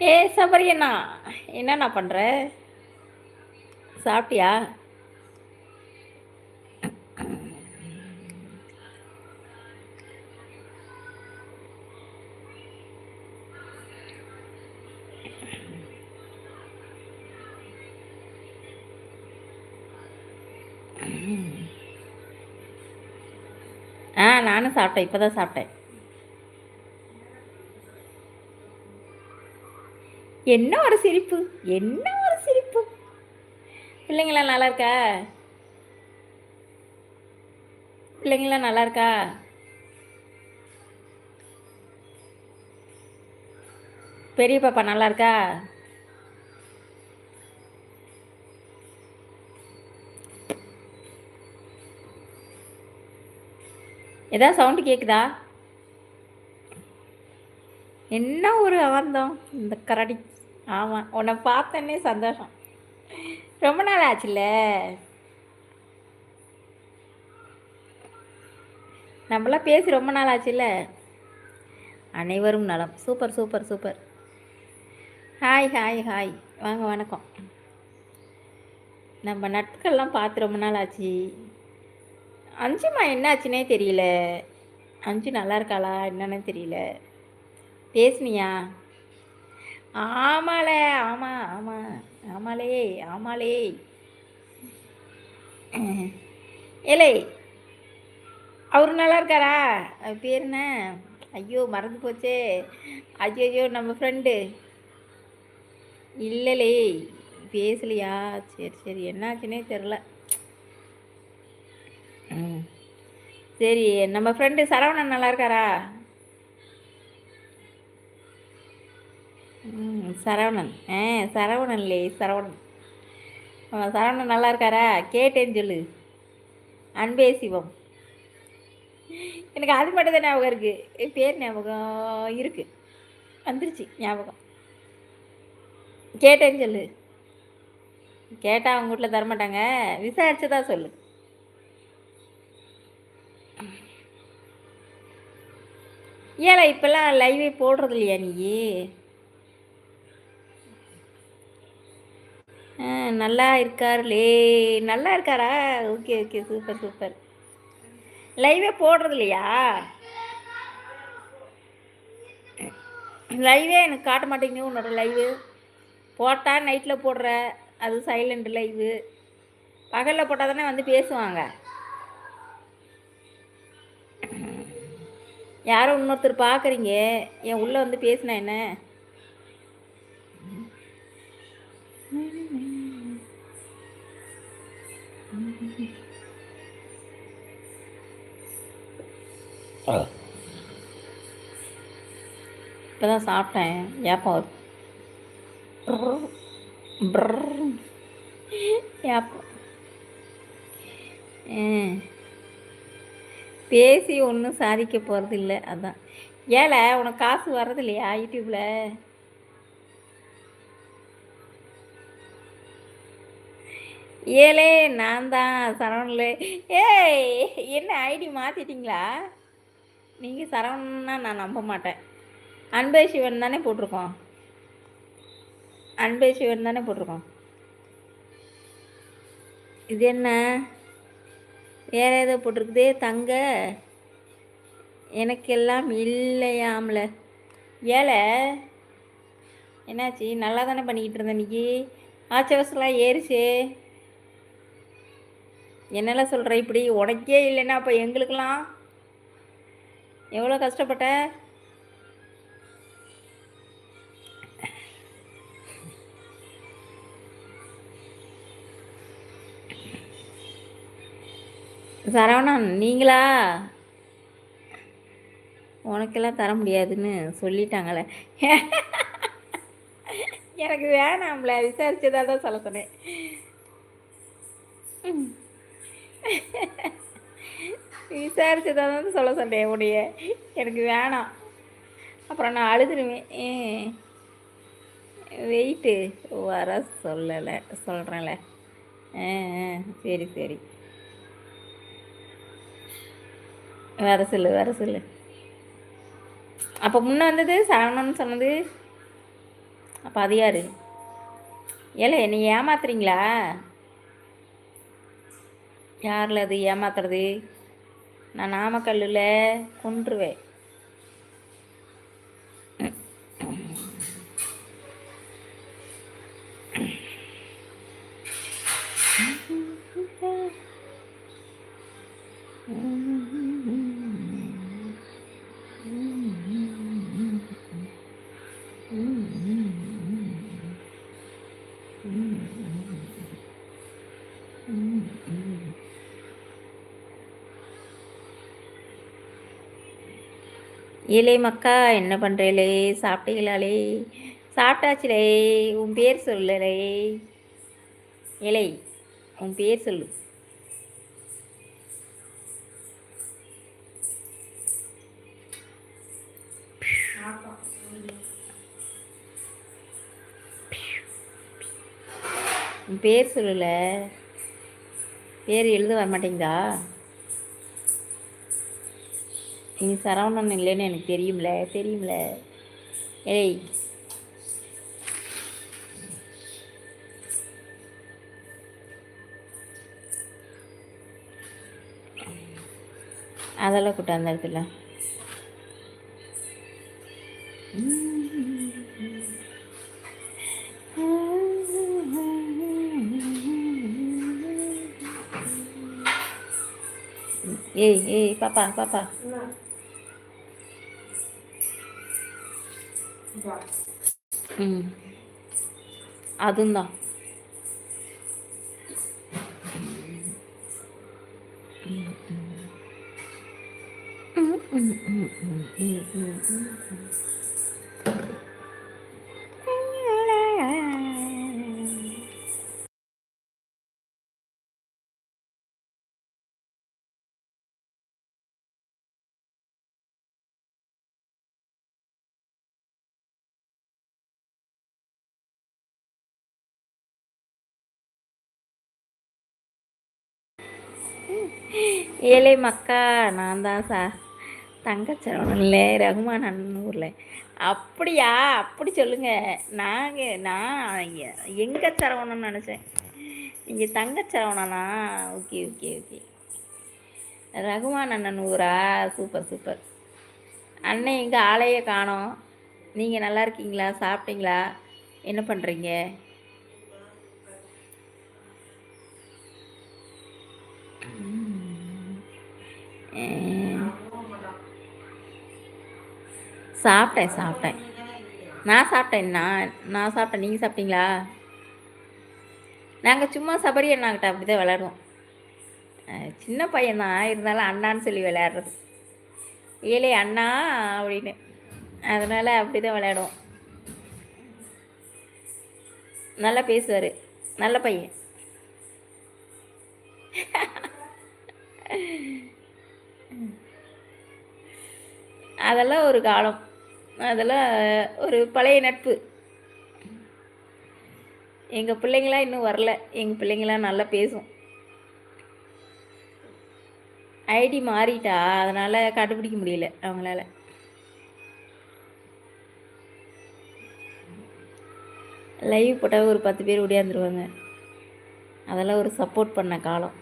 ஏ சபரியண்ணா என்னண்ணா பண்ணுற சாப்பிட்டியா? ஆ நானும் சாப்பிட்டேன் இப்போ தான் சாப்பிட்டேன். என்ன ஒரு சிரிப்பு? என்ன ஒரு சிரிப்பு? பிள்ளைங்களாம் நல்லா இருக்கா பிள்ளைங்களாம் நல்லா இருக்கா பெரிய பாப்பா நல்லா இருக்கா ஏதாவது சவுண்டு கேட்குதா என்ன ஒரு ஆனந்தம் இந்த கரடி. ஆமாம் உன்னை பார்த்தேன்னே சந்தோஷம். ரொம்ப நாள் ஆச்சுல்ல? நம்மளாம் பேசி ரொம்ப நாள் ஆச்சுல்ல? அனைவரும் நலம். Super super super. Hi hi hi. வாங்க வணக்கம். நம்ம நட்புகள்லாம் பார்த்து ரொம்ப நாள் ஆச்சு. அஞ்சுமா என்னாச்சுனே தெரியல. அஞ்சு நல்லா இருக்காளா என்னன்னு தெரியல. பேசுனியா? ஆமாலே ஆமாம் ஆமாம் ஆமாலே ஆமாலே. ஏலே அவர் நல்லா இருக்காரா பேர் என்ன? ஐயோ மறந்து போச்சே. ஐயோ ஐயோ நம்ம ஃப்ரெண்டு இல்லைலே பேசலையா? சரி சரி என்னாச்சுன்னே தெரில. ம். சரி நம்ம ஃப்ரெண்டு சரவணன் நல்லா இருக்காரா ம் சரவணன். ஆ சரவணன்லே சரவணன். சரவணன் நல்லா இருக்காரா? கேட்டேன்னு சொல்லு. அன்பே சிவம். எனக்கு அது மட்டும் தான் ஞாபகம் இருக்குது பேர் ஞாபகம் இருக்குது வந்துருச்சு ஞாபகம். கேட்டேன்னு சொல்லு. கேட்டால் அவங்க வீட்டில் தரமாட்டாங்க. விசாரிச்சு தான் சொல்லு. ஏல இப்போல்லாம் லைவே போடுறது இல்லையா நீ நல்லா இருக்காருலே. நல்லா இருக்காரா? Okay okay super super. லைவே போடுறது இல்லையா லைவே எனக்கு காட்ட மாட்டேங்குது உன்னோட லைவு போட்டால் நைட்டில் போடுற அது சைலண்ட் லைவு பகலில் போட்டால் தானே வந்து பேசுவாங்க. யாரோ இன்னொருத்தர் பார்க்குறீங்க என் உள்ளே வந்து பேசினா என்ன? இப்போ தான் சாப்பிட்டேன். ஏப்பம் வரும். ஏப்பம். பேசி ஒன்றும் சாதிக்க போகிறது இல்லை அதான். ஏல உனக்கு காசு வர்றது இல்லையா யூடியூப்பில் ஏலே நான் தான் சரவணில் ஏய் என்ன ஐடி மாற்றிட்டீங்களா நீங்கள் சரவணன்னா நான் நம்ப மாட்டேன். அன்பே சிவன் தானே போட்டிருக்கோம். அன்பே சிவன் தானே போட்டிருக்கோம். இது என்ன? வேற ஏதோ போட்டிருக்குதே தங்க. எனக்கெல்லாம் இல்லையாம்ல. ஏழை என்னாச்சு? நல்லா தானே பண்ணிக்கிட்டு இருந்தேன் இன்னைக்கு ஆச்சவசலாம் ஏறிச்சு. என்னெல்லாம் சொல்கிற இப்படி? உனக்கே இல்லைன்னா அப்போ எங்களுக்கெல்லாம் எவ்வளோ கஷ்டப்பட்ட? சரவணன் நீங்களா? உனக்கெல்லாம் தர முடியாதுன்னு சொல்லிட்டாங்களே. எனக்கு வேணாம்ல விசாரிச்சதாக தான் சொல்ல சொன்னேன். விசாரிச்சதாக தான் சொல்ல சொன்னேன் உடைய. எனக்கு வேணாம். அப்புறம் நான் அழுதுருவேன். வெயிட்டு. வர சொல்லலை. சொல்கிறேன்ல ஆ சரி சரி. வர சொல்லு வர சொல்லு. அப்போ முன்னே வந்தது சரவணன் சொன்னது. அப்போ அது யாரு? ஏலே நீ ஏமாத்துறீங்களா? யாரில் அது ஏமாத்துறது? நான் நாமக்கல்லில் கொன்றுவேன். Mm-hmm. ஏலே மக்கா என்ன பண்ணுறேலே சாப்பிட்டீங்களாலே? சாப்பிட்டாச்சுலே உன் பேர் சொல்லலே. இலை உன் பேர் சொல்லு. உன் பேர் சொல்லல. பேர் எழுத வர மாட்டேங்குதா நீ சரவணன் இல்லைன்னு எனக்கு தெரியும்ல தெரியும்ல. ஏய். அதெல்லாம் கூட்ட அந்த இடத்துல. ஏய் ஏய் பாப்பா பாப்பா. 응. 아든다. 음, 음, 음, 음, 음, 음, 음, 음. ஏழை மக்கா நான் தான் சா. இல்லை ரகுமான் அண்ணன் ஊரில். அப்படியா? அப்படி சொல்லுங்கள் நாங்கள் நான் எங்கே சரவணன் நினச்சேன்? நீங்கள் தங்கச்சரவணனா? Okay okay okay. ரகுமான் அண்ணன் ஊரா? Super super. அண்ணன் எங்கள் ஆளையே காணோம். நீங்கள் நல்லா இருக்கீங்களா? சாப்பிட்டீங்களா? என்ன பண்ணுறீங்க சாப்பிட்டேன் சாப்பிட்டேன். நான் சாப்பிட்டேன் நான் நான் சாப்பிட்டேன். நீங்கள் சாப்பிட்டீங்களா? நாங்கள் சும்மா சபரி அண்ணாக்கிட்ட அப்படி தான் விளையாடுவோம். சின்ன பையன்தான். இருந்தாலும் அண்ணான்னு சொல்லி விளையாடுறது. ஏழை அண்ணா அப்படின்னு. அதனால் அப்படி தான் விளையாடுவோம். நல்லா பேசுவார். நல்ல பையன். அதெல்லாம் ஒரு காலம். அதெல்லாம் ஒரு பழைய நட்பு. எங்கள் பிள்ளைங்களாம் இன்னும் வரல. எங்கள் பிள்ளைங்களாம் நல்லா பேசும். ஐடி மாறிட்டா அதனால் கண்டுபிடிக்க முடியல அவங்களால. லைவ் போட்டால் ஒரு பத்து பேர் ஓடியாந்துருவாங்க அதெல்லாம் ஒரு சப்போர்ட் பண்ண காலம்.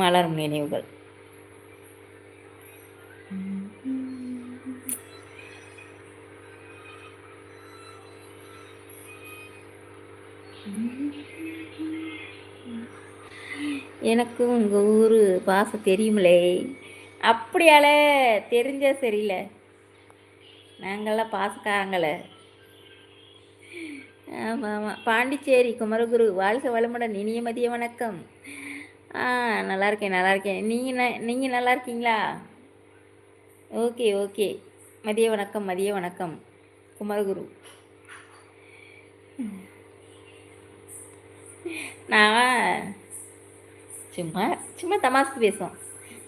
மலரும் நினைவுகள். எனக்கு உங்கள் ஊர் பாசம் தெரியுமில்லே. அப்படியால தெரிஞ்ச சரியில்ல. நாங்கள்லாம் பாசக்காரங்களே. ஆமாம் ஆமாம் பாண்டிச்சேரி குமரகுரு வாழ்க வளமுடன் இனிய மதிய வணக்கம். ஆ நல்லா இருக்கேன் நல்லா இருக்கேன் நீங்கள் ந நீங்கள் நல்லா இருக்கீங்களா ஓகே ஓகே. மதிய வணக்கம் மதிய வணக்கம். குமரகுரு. நான் சும்மா சும்மா தமாஸ்க்கு பேசுவோம்.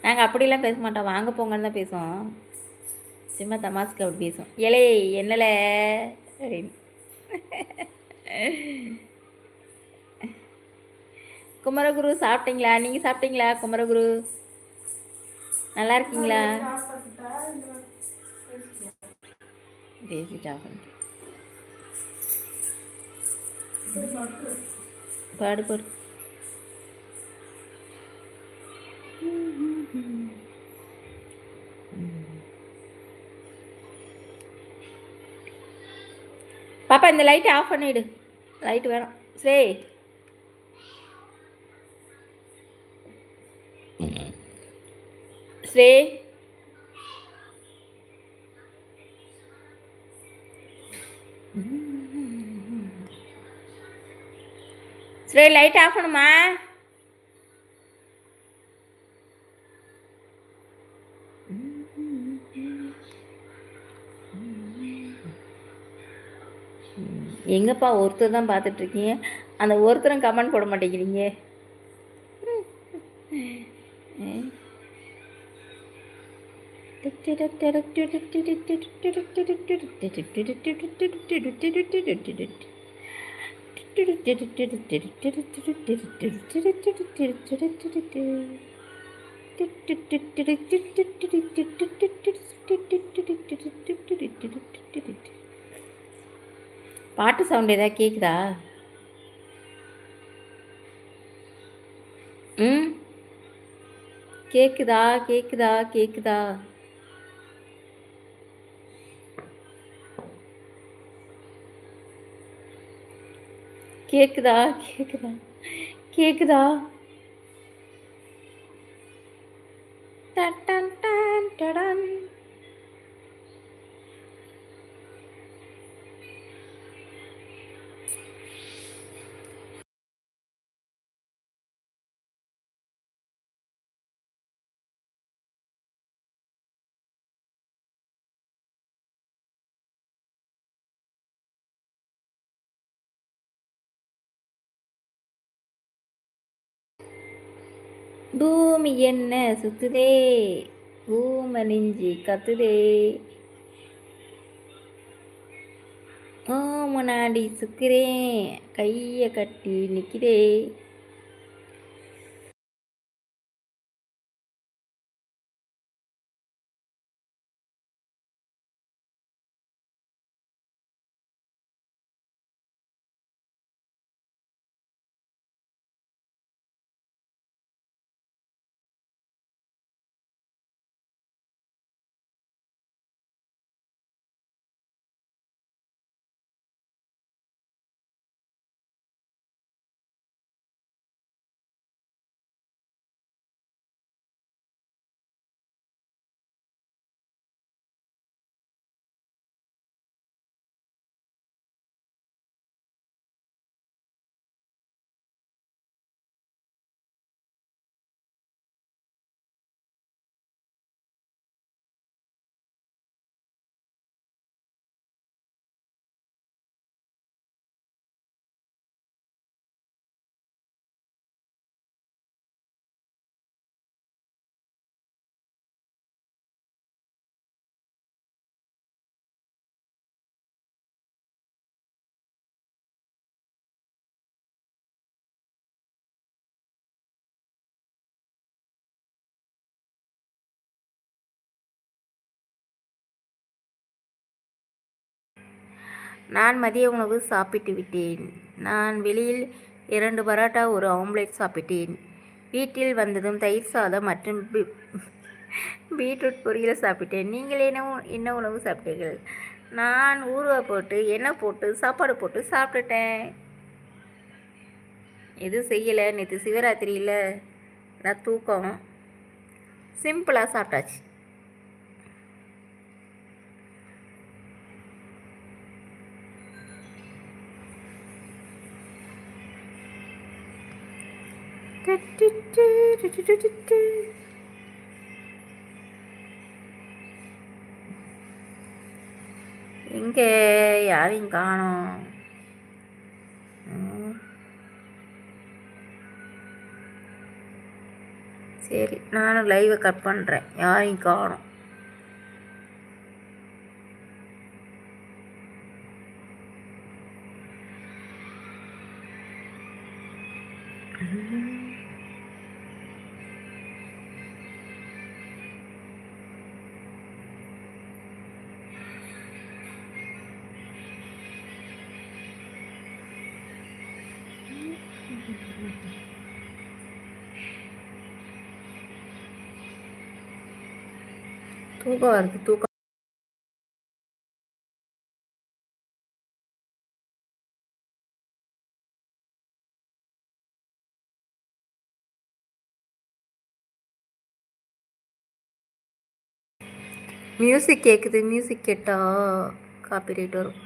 நாங்கள் அப்படிலாம் பேச மாட்டோம். வாங்க போங்கன்னு தான் பேசுவோம். சும்மா தமாஸ்க்கு அப்படி பேசுவோம். ஏலே என்னல? அப்படின்னு. குமரகுரு சாப்பிட்டீங்களா? நீங்கள் சாப்பிட்டீங்களா குமரகுரு? நல்லா இருக்கீங்களா? பேசிட்டு பாடுபாடு பண்ணிட்டு பாடு பாடு பாப்பா இந்த லைட்டை ஆஃப் பண்ணிவிடு லைட் வேணும். சரி ஸ்ரே ஸ்ரே லைட் ஆஃப் பண்ணுமா எங்கப்பா ஒருத்தர் தான் பார்த்துட்ருக்கீங்க? அந்த ஒருத்தரும் கமெண்ட் போட மாட்டேங்கிறீங்க. பாட்டு சவுண்ட் ஏதாவது கேட்குதா ம்? கேட்குதா கேட்குதா கேட்குதா கேட்குதா கேட்குதா கேட்குதா டன் பூமி என்ன சுத்துதே? பூம நெஞ்சி கத்துதே. ஓ முன்னாடி சுக்கிறேன் கையை கட்டி நிற்கிறேன் நான் மதிய உணவு சாப்பிட்டு விட்டேன். நான் வெளியில் இரண்டு பரோட்டா ஒரு ஆம்லேட் சாப்பிட்டேன். வீட்டில் வந்ததும் தயிர் சாதம் மற்றும் பீட்ரூட் பொரியல் சாப்பிட்டேன். நீங்கள் என்ன என்ன உணவு சாப்பிட்டீர்கள்? நான் ஊறுவா போட்டு எண்ணெய் போட்டு சாப்பாடு போட்டு சாப்பிட்டுட்டேன். எதுவும் செய்யலை? நேற்று சிவராத்திரியில் நான் தூக்கம். சிம்பிளாக சாப்பிட்டாச்சு. எங்கே யாரையும் காணோம். சரி நானும் லைவை கட் பண்ணுறேன் யாரையும் காணும். தூக்கம் வருது தூக்கம் மியூசிக் கேட்குது மியூசிக் கேட்டால் காப்பி ரைட் வரும்.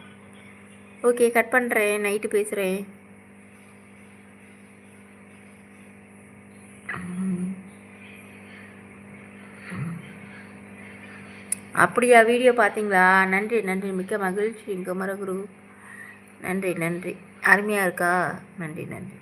ஓகே கட் பண்ணுறேன் நைட்டு பேசுகிறேன் அப்படியா? வீடியோ பார்த்தீங்களா? நன்றி நன்றி. மிக்க மகிழ்ச்சி. குமரகுரு நன்றி நன்றி. அருமையாக இருக்கா? நன்றி நன்றி.